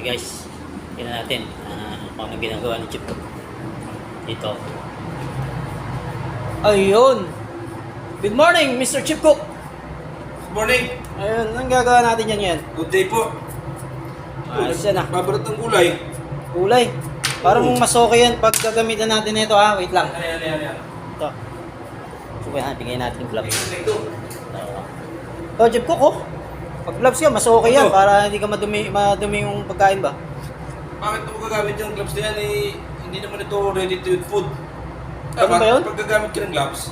Okay guys, tingnan natin ah, kung ano ginagawa ni Chip dito. Ayun! Good morning, Mr. Chip Cook! Good morning. Ayun, anong gagawa natin yan yan? Good day po. Ayos yan ah. Babarat ng gulay. Kulay. Parang mas okay yan pag gagamitan natin ito ha. Wait lang. Ano yan, ano yan, ano? Ito. Subukan natin, bigyan natin yung. Ayun, ito. Oh, Chip Cook oh. Pag gloves yan, mas okay yan Ito. para hindi ka madumi, madumi yung pagkain ba? Bakit ito gagamit yung gloves na yan eh, hindi naman ito ready to eat food. Ano ba yun? Pag gagamit ka ng gloves,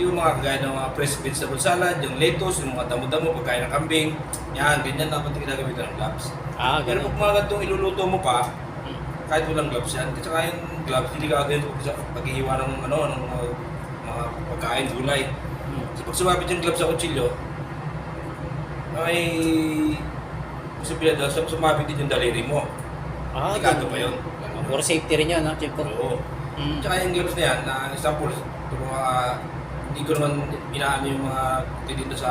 yung mga kagaya ng mga fresh vegetable salad, yung lettuce, yung mga damo-damo, pagkain ng kambing, yan, ganyan dapat ginagamit ng gloves. Ah, Pero ganun. pag mga ganitong iluluto mo pa, kahit walang gloves yan, kasi kaya yung gloves, hindi ka agad sa paghihiwa ng, ano, ng mga, mga pagkain, gulay. Hmm. Kasi pag sumabit yung gloves sa kutsilyo, ay posibilidad na sum- sumabit din yung daliri mo. Ah, Delikado pa yun. For safety rin yun, no, Chip Cook? Oo. Mm. Tsaka yung gloves na yan, na example, yung mga, hindi ko naman inaano yung mga dito sa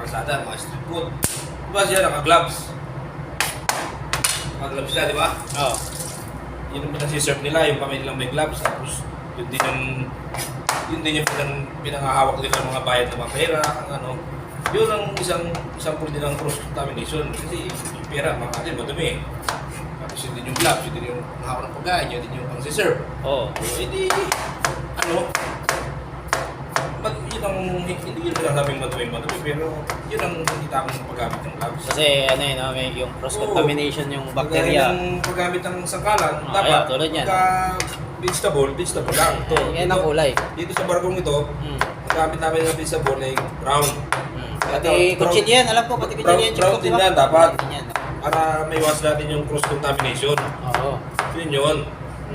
kalsada, mga street food. Diba siya naka-gloves? Naka-gloves sila, di ba? Oo. Yun ang pinag-serve nila, yung pamilya lang may gloves, tapos yun din yung yun din yung pinang, pinangahawak nila ng mga bayad ng mga pera, ang ano. Yun ang isang example din ng cross-contamination. Kasi yung pera, mga kasi madumi. Tapos yun din yung gloves, yun din yung hawak ng pagkain, yun din yung pang-serve. Oo. So, hindi, ano, mag, yun ang, hindi yun lang sabing madumi, madumi, pero yun ang hindi tamang paggamit ng gloves. Kasi ano yun, may yung cross-contamination yung Kagaya bacteria. ng paggamit ng sangkalan, Ah, dapat ayan, tulad yan. pagka vegetable, vegetable lang. Ito, Yan ang dito, kulay. dito sa barkong ito, Mm. gamit namin ng vegetable ay brown. Pati kutsilyo yan, alam ko, pati kutsilyo yan, brown din yan, dapat. Para may iwas natin yung cross-contamination. Oo. Yun yun.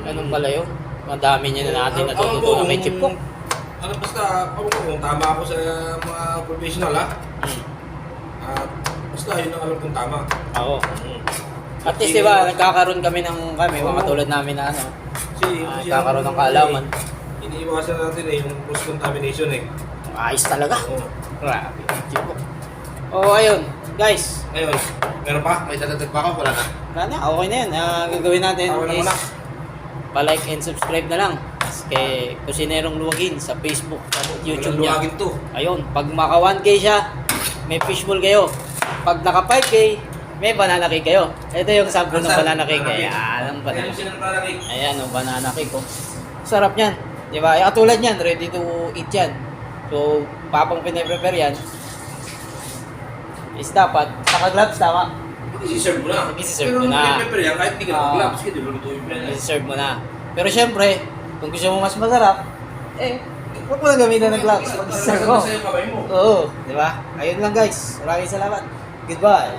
Ganun pala yun. Madami niya na natin natututunan ang- kay Chip Cook. Ano basta, ako ko kung tama ako sa mga professional ha. Mm. At basta yun ang alam kong tama. Oo. Mm. At least, di ba, nagkakaroon kami ng kami, mga tulad namin na ano, Kasi, Ah, nagkakaroon ng kaalaman. Iniiwasan natin eh, yung cross-contamination eh. Ayos talaga. Grabe, Chip Cook. Oo, ayun. Guys, Ngayon, meron pa? May dadagdag pa ako? Wala na. wala na, okay na yan. Ah, gagawin natin Ako na is muna. pa-like and subscribe na lang kay Kusinerong Luwagin sa Facebook at YouTube Walang niya. luwagin to. Ayun, pag maka 1K siya, may fishbowl kayo. Pag naka 5K, may banana cake kayo. Ito yung sample ng Saan? banana cake. Banana cake. Ayan, ang Ayan banana banana cake. Ayan, ang banana cake ko. Sarap yan. Di ba? Katulad yan, ready to eat yan. So, papang pinaprepare yan, is dapat, naka-gloves, tama? Mag-serve mo na. Pero mo na. Pero yan, kahit hindi ka Ah. nag-gloves, kasi lulutuin mo yan. I-serve mo na. Pero syempre, kung gusto mo mas masarap, eh, huwag mo na gamitan ng gloves. Pag-serve mo. Oo, di ba? Ayun lang guys. Maraming salamat. Goodbye.